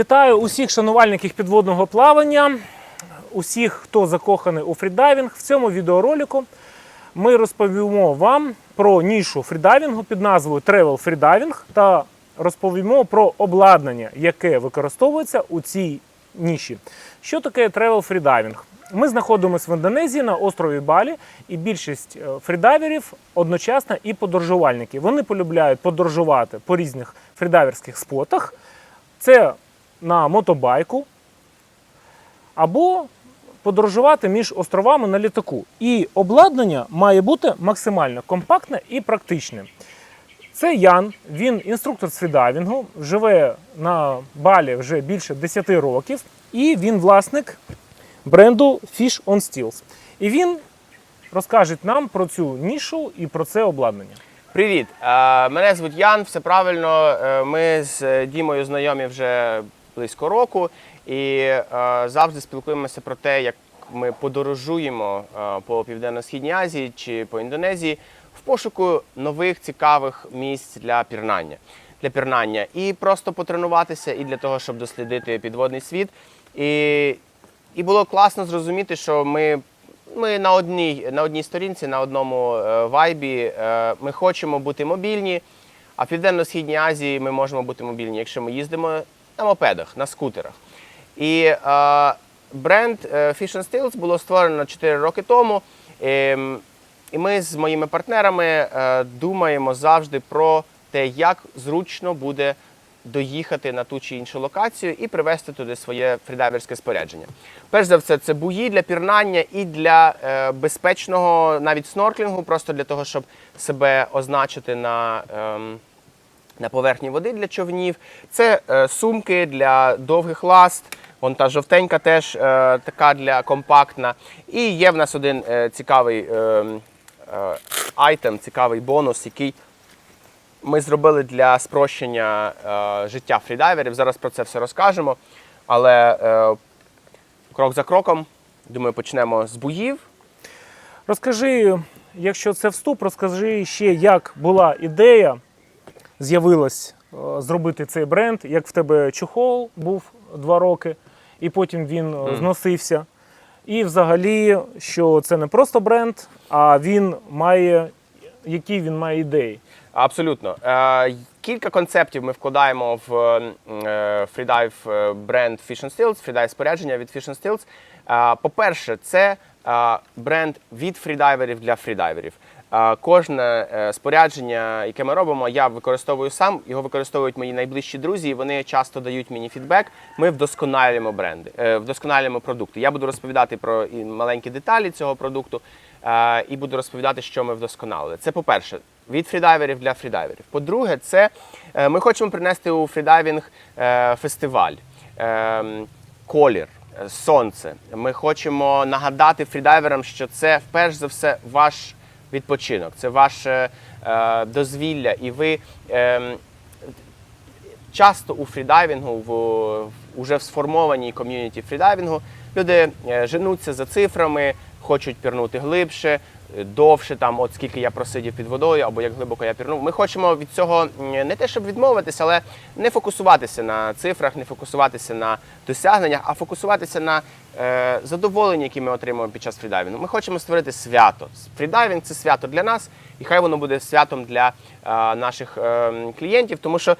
Вітаю усіх шанувальників підводного плавання, усіх, хто закоханий у фрідайвінг. В цьому відеоролику ми розповімо вам про нішу фрідайвінгу під назвою Travel Freediving та розповімо про обладнання, яке використовується у цій ніші. Що таке Travel Freediving? Ми знаходимося в Індонезії на острові Балі, і більшість е, фрідайверів одночасно і подорожувальники. Вони полюбляють подорожувати по різних фрідайверських спотах. Це на мотобайку або подорожувати між островами на літаку. І обладнання має бути максимально компактне і практичне. Це Ян, він інструктор з фрідайвінгу, живе на Балі вже більше 10 років, і він власник бренду Fish on Steels. І він розкаже нам про цю нішу і про це обладнання. Привіт, мене звуть Ян, все правильно. Е, Ми з Дімою знайомі вже близько року і е, завжди спілкуємося про те, як ми подорожуємо е, по Південно-Східній Азії чи по Індонезії в пошуку нових цікавих місць для пірнання. Для пірнання і просто потренуватися, і для того, щоб дослідити підводний світ. І, і було класно зрозуміти, що ми ми на одній, на одній сторінці, на одному е, вайбі. Е, ми хочемо бути мобільні, а в Південно-Східній Азії ми можемо бути мобільні, якщо ми їздимо на мопедах, на скутерах. І е, бренд е, Fish and Steels було створено 4 роки тому. Ем, і ми з моїми партнерами е, думаємо завжди про те, як зручно буде доїхати на ту чи іншу локацію і привезти туди своє фрідайверське спорядження. Перш за все, це буї для пірнання і для е, безпечного навіть снорклінгу, просто для того, щоб себе означити на. ем, на поверхні води для човнів. Це е, сумки для довгих ласт. Вон та жовтенька теж е, така для компактна. І є в нас один е, цікавий е, е, айтем, цікавий бонус, який ми зробили для спрощення життя фрідайверів. Зараз про це все розкажемо. Але крок за кроком, думаю, почнемо з буїв. Розкажи, якщо це вступ, розкажи ще, як була ідея, з'явилась е, зробити цей бренд, як в тебе чохол був два роки, і потім він е, зносився. І взагалі, що це не просто бренд, а він має, які він має ідеї. Абсолютно. Е, кілька концептів ми вкладаємо в фрідайв бренд Fish and Steels, фрідайв спорядження від Fish and Steels. Е, по-перше, це бренд від фрідайверів для фрідайверів. Кожне е, спорядження, яке ми робимо, я використовую сам, його використовують мої найближчі друзі, і вони часто дають мені фідбек. Ми вдосконалюємо бренди, е, вдосконалюємо продукти. Я буду розповідати про маленькі деталі цього продукту е, і буду розповідати, що ми вдосконалили. Це по-перше, від фрідайверів для фрідайверів. По-друге, це ми хочемо принести у фрідайвінг фестиваль, е, колір, сонце. Ми хочемо нагадати фрідайверам, що це вперше за все ваш відпочинок, це ваше е, дозвілля, і ви. Е, часто у фрідайвінгу, в, уже в сформованій ком'юніті фрідайвінгу, люди е, женуться за цифрами, хочуть пірнути глибше, довше, там, от скільки я просидів під водою, або як глибоко я пірнув. Ми хочемо від цього не те, щоб відмовитися, але не фокусуватися на цифрах, не фокусуватися на досягненнях, а фокусуватися на е, задоволенні, які ми отримуємо під час фрідайвінгу. Ми хочемо створити свято. Фрідайвінг це свято для нас, і хай воно буде святом для е, наших е, клієнтів, тому що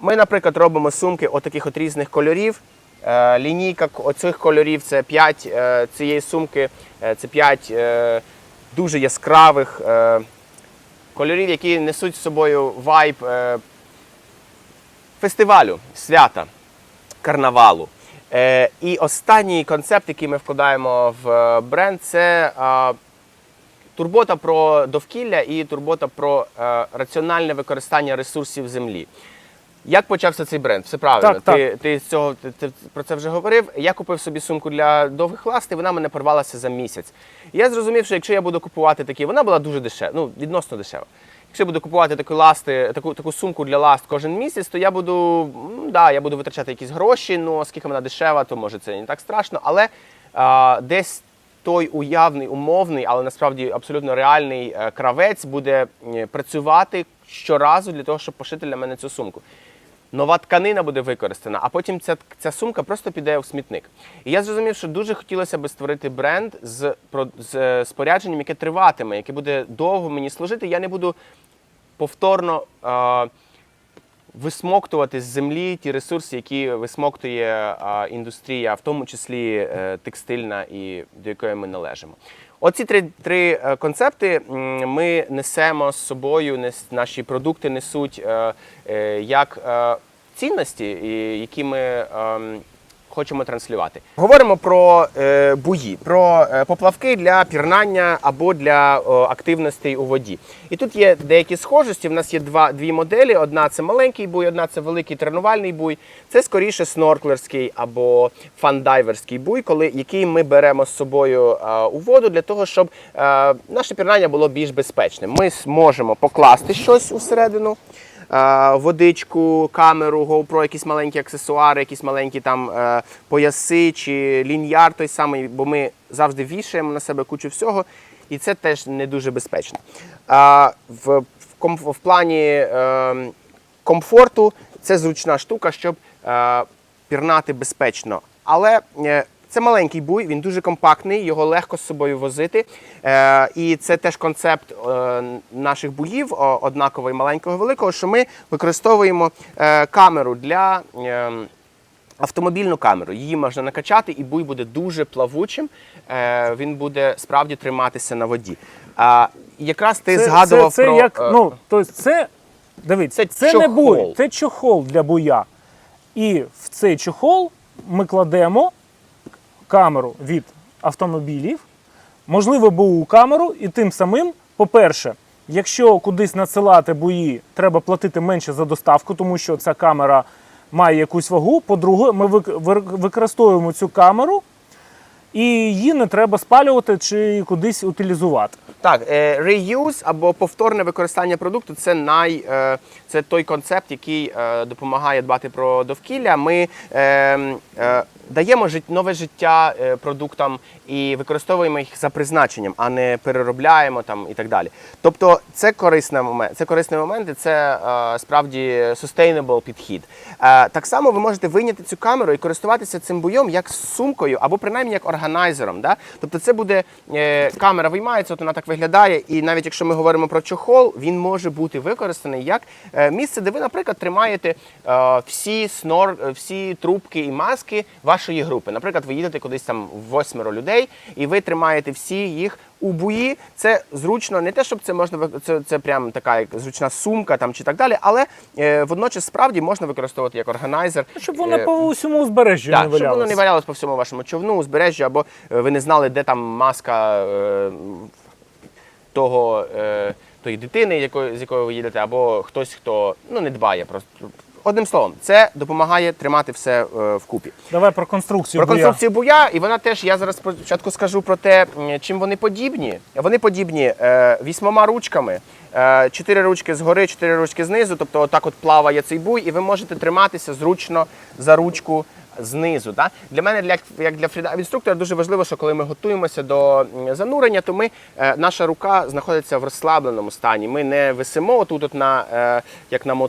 ми, наприклад, робимо сумки отаких от різних кольорів. Е, Лінійка оцих кольорів це 5 е, цієї сумки, е, це 5 е, дуже яскравих е, кольорів, які несуть з собою вайб е, фестивалю, свята, карнавалу. Е, І останній концепт, який ми вкладаємо в е, бренд, це е, турбота про довкілля і турбота про е, раціональне використання ресурсів землі. Як почався цей бренд? Все правильно. Так, ти, ти з цього ти, ти про це вже говорив. Я купив собі сумку для довгих ласт, і вона мене порвалася за місяць. І я зрозумів, що якщо я буду купувати такі, вона була дуже дешева, ну відносно дешева. Якщо я буду купувати таку ласти, таку, таку сумку для ласт кожен місяць, то я буду, м, да, я буду витрачати якісь гроші. Ну оскільки вона дешева, то може це не так страшно. Але а, десь той уявний, умовний, але насправді абсолютно реальний е, кравець буде працювати щоразу для того, щоб пошити для мене цю сумку. Нова тканина буде використана, а потім ця, ця сумка просто піде у смітник. І я зрозумів, що дуже хотілося б створити бренд з, з е, спорядженням, яке триватиме, яке буде довго мені служити. Я не буду повторно. Е, висмоктувати з землі ті ресурси, які висмоктує а, індустрія, в тому числі е, текстильна, і до якої ми належимо. Оці три, три е, концепти ми несемо з собою, наші продукти несуть е, е, як цінності, які ми ем, хочемо транслювати. Говоримо про е, буї, про е, поплавки для пірнання або для о, активностей у воді. І тут є деякі схожості. В нас є два, дві моделі: одна це маленький буй, одна це великий тренувальний буй. Це скоріше снорклерський або фандайверський буй, коли, який ми беремо з собою е, у воду для того, щоб е, наше пірнання було більш безпечним. Ми можемо покласти щось усередину е, водичку, камеру, GoPro, якісь маленькі аксесуари, якісь маленькі там е, пояси чи ліньяр той самий, бо ми завжди вішаємо на себе кучу всього, і це теж не дуже безпечно. А, в, в, в плані е, комфорту це зручна штука, щоб е, пірнати безпечно. Але е, це маленький буй, він дуже компактний, його легко з собою возити. Е, і це теж концепт е, наших буїв, о, і маленького і великого, що ми використовуємо е, камеру для. Е, Автомобільну камеру її можна накачати, і буй буде дуже плавучим. Він буде справді триматися на воді. А якраз ти згадував це, це про як, ну, тобто це, дивіться, Це це, не буй, це чохол для буя. І в цей чохол ми кладемо камеру від автомобілів, можливо, бу камеру, і тим самим, по-перше, якщо кудись надсилати бої, треба платити менше за доставку, тому що ця камера має якусь вагу. По-друге, ми використовуємо цю камеру. І її не треба спалювати чи кудись утилізувати. Так, reuse або повторне використання продукту це най е, це той концепт, який е, допомагає дбати про довкілля. Ми е, даємо нове життя продуктам і використовуємо їх за призначенням, а не переробляємо там і так далі. Тобто, це корисний момент. Це корисний момент, і це справді sustainable підхід. Так само ви можете вийняти цю камеру і користуватися цим буйом як сумкою, або принаймні як органайзером. Да? Тобто, це буде е, камера виймається, от вона так виглядає, і навіть якщо ми говоримо про чохол, він може бути використаний як е, місце, де ви, наприклад, тримаєте е, всі снор, е, всі трубки і маски вашої групи. Наприклад, ви їдете кудись там восьмеро людей, і ви тримаєте всі їх. У буї це зручно, не те, щоб це можна це, це прям така як зручна сумка там чи так далі, але е, водночас справді можна використовувати як органайзер. Щоб вона Е, по усьому узбережжю так, не щоб воно не валялось по всьому вашому човну, узбережжю, або е, ви не знали, де там маска е, того, е, тої дитини, якої, з якою ви їдете, або хтось, хто ну, не дбає просто. Одним словом, це допомагає тримати все е, вкупі. Давай про конструкцію. Про буя. конструкцію буя, і вона теж, я зараз спочатку скажу про те, чим вони подібні. Вони подібні е, вісьмома ручками. Е, чотири ручки згори, чотири ручки знизу, тобто отак от плаває цей буй, і ви можете триматися зручно за ручку знизу. Да? Для мене, для, як для фрідайв-інструктора, дуже важливо, що коли ми готуємося до занурення, то ми, е, наша рука знаходиться в розслабленому стані. Ми не висимо тут, от на, е, як на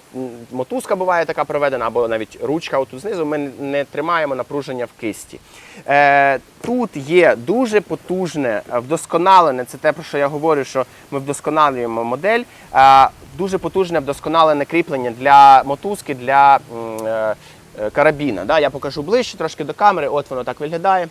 мотузка буває така проведена, або навіть ручка отут знизу, ми не- тримаємо напруження в кисті. Е, тут є дуже потужне, вдосконалене, це те, про що я говорю, що ми вдосконалюємо модель. Дуже потужне вдосконалене кріплення для мотузки, для карабіна. Да? Я покажу ближче трошки до камери, от воно так виглядає.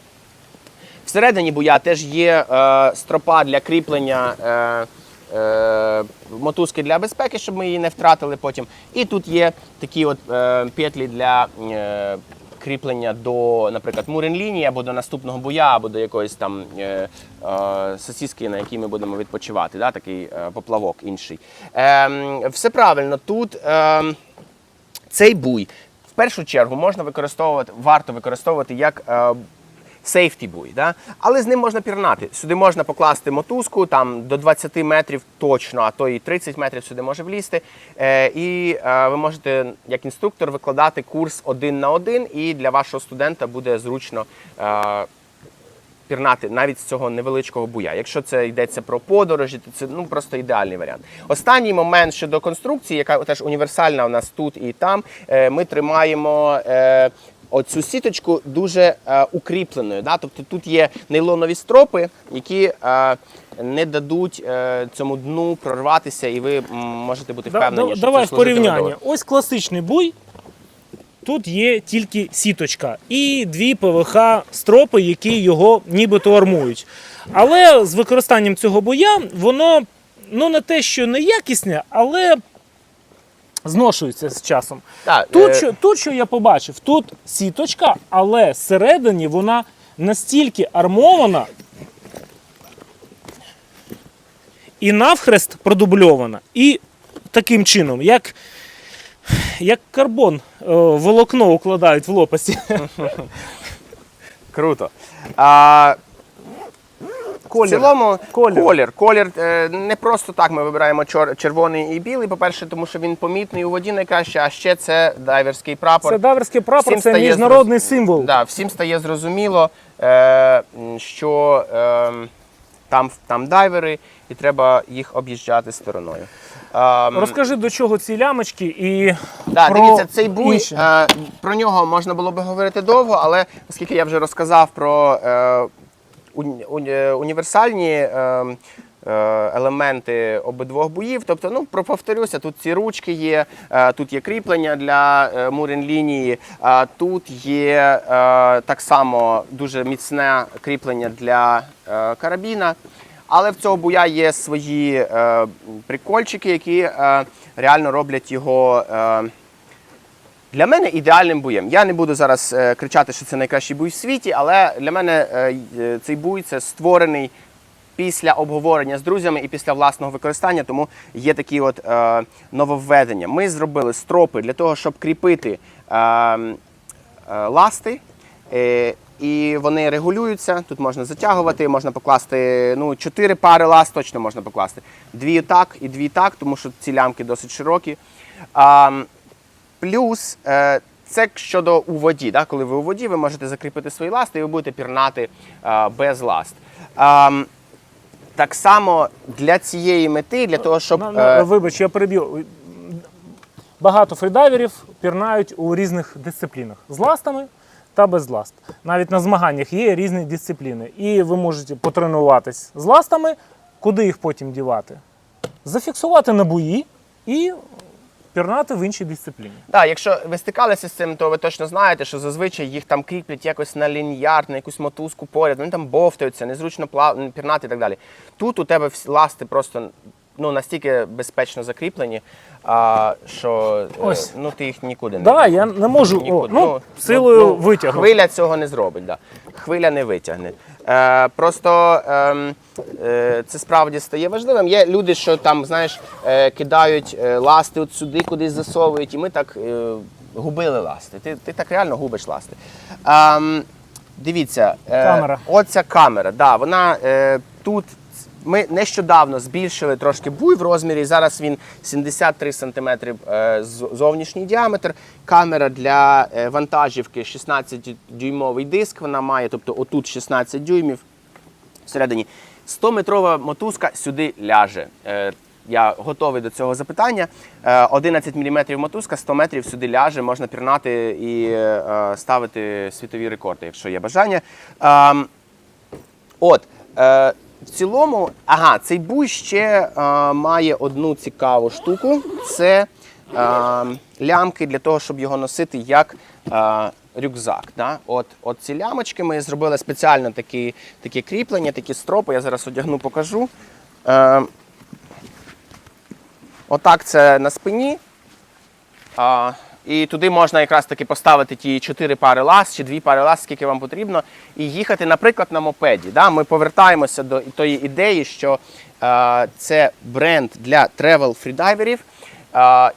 Всередині буя теж є е, стропа для кріплення е, е, мотузки для безпеки, щоб ми її не втратили потім. І тут є такі от е, петлі для е, кріплення до, наприклад, мурин-лінії або до наступного буя, або до якоїсь там е, е, сосіски, на якій ми будемо відпочивати. Да? Такий е, поплавок інший. Е, все правильно, тут. Е, цей буй першу чергу можна використовувати, варто використовувати як сейфті буй, да? але з ним можна пірнати. Сюди можна покласти мотузку там до 20 метрів точно, а то і 30 метрів сюди може влізти. Е, і е, ви можете як інструктор викладати курс один на один, і для вашого студента буде зручно. Е, пірнати навіть з цього невеличкого буя. Якщо це йдеться про подорожі, то це ну просто ідеальний варіант. Останній момент щодо конструкції, яка теж універсальна у нас тут і там. е, Ми тримаємо. е, Оцю сіточку дуже е, укріпленою. Да? Тобто тут є нейлонові стропи, які е, не дадуть е, цьому дну прорватися, і ви можете бути впевнені, да- що давай це в порівняння. Ось класичний буй. Тут є тільки сіточка і дві ПВХ стропи, які його нібито армують. Але з використанням цього буя воно ну не те, що не якісне, але зношується з часом. Так, Тут, е, що, тут що я побачив, тут сіточка, але всередині вона настільки армована і навхрест продубльована, і таким чином, як, як карбон е, волокно укладають в лопасті. Круто. А, Колір. В цілому Колір. колір. Колір, е, не просто так ми вибираємо чор- червоний і білий. По-перше, тому що він помітний у воді найкраще, а ще це дайверський прапор. Це даверський прапор, Всім це стає міжнародний символ. Да, всім стає зрозуміло, е, що е, там, там дайвери, і треба їх об'їжджати стороною. Um, Розкажи, до чого ці лямочки і Да, про дивіться, цей буй, е, про нього можна було би говорити довго, але оскільки я вже розказав про е, уні- уні- е, універсальні е, е, елементи обидвох боїв, тобто, ну, повторюся, тут ці ручки є, е, тут є кріплення для е, мурин лінії, е, тут є е, так само дуже міцне кріплення для е, карабіна. Але в цього буя є свої е, прикольчики, які е, реально роблять його е, для мене ідеальним буєм. Я не буду зараз е, кричати, що це найкращий буй в світі, але для мене е, е, цей буй це створений після обговорення з друзями і після власного використання, тому є такі от е, нововведення. Ми зробили стропи для того, щоб кріпити е, е, ласти. Е, і вони регулюються. Тут можна затягувати, можна покласти ну, чотири пари ласт, точно можна покласти. Дві так і дві так, тому що ці лямки досить широкі. А, плюс е, це щодо у воді. Да? Коли ви у воді, ви можете закріпити свої ласти і ви будете пірнати е, без ласт. А, так само для цієї мети, для того, щоб. На- на- е, Вибач, я переб'ю. Багато фрідайверів пірнають у різних дисциплінах з ластами та без ласт. Навіть на змаганнях є різні дисципліни. І ви можете потренуватись з ластами, куди їх потім дівати. Зафіксувати на бої і пірнати в іншій дисципліні. Так, якщо ви стикалися з цим, то ви точно знаєте, що зазвичай їх там кріплять якось на ліньяр, на якусь мотузку поряд, вони там бовтаються, незручно пірнати і так далі. Тут у тебе ласти просто ну, настільки безпечно закріплені, а, що е, Ось. ну, ти їх нікуди не Давай, я не можу. О, Нікуди. ну, силою витягну. Хвиля цього не зробить. Да. Хвиля не витягне. Е, просто ем, е, це справді стає важливим. Є люди, що там, знаєш, е, кидають е, ласти от сюди, кудись засовують, і ми так е, губили ласти. Ти, ти так реально губиш ласти. Ем, дивіться, е, Камера. оця камера, да, вона е, тут. Ми нещодавно збільшили трошки буй в розмірі. Зараз він 73 см е, зовнішній діаметр. Камера для е, вантажівки 16-дюймовий диск. Вона має, тобто отут 16 дюймів всередині. 100-метрова мотузка сюди ляже. Е, Я готовий до цього запитання. Е, 11 мм мотузка, 100 метрів сюди ляже, можна пірнати і ставити світові рекорди, якщо є бажання. Ем, От, в цілому, ага, цей буй ще е, має одну цікаву штуку. Це е, лямки для того, щоб його носити як е, рюкзак. Да? От, от ці лямочки ми зробили спеціально такі, такі кріплення, такі стропи. Я зараз одягну, покажу. Е, отак це на спині. А, і туди можна якраз таки поставити ті чотири пари лас чи дві пари лас, скільки вам потрібно, і їхати, наприклад, на мопеді. Да? Ми повертаємося до тої ідеї, що е, це бренд для тревел фрідайверів. Е,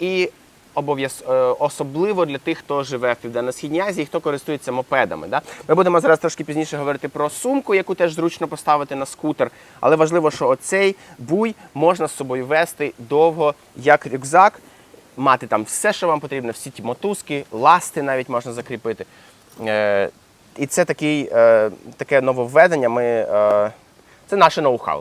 і е, особливо для тих, хто живе в Південно-Східній Азії, хто користується мопедами. Да? Ми будемо зараз трошки пізніше говорити про сумку, яку теж зручно поставити на скутер. Але важливо, що оцей буй можна з собою вести довго як рюкзак, мати там все, що вам потрібно, всі ті мотузки, ласти навіть можна закріпити. Е, і це такий, е, таке нововведення. Ми, е, це наше ноу-хау.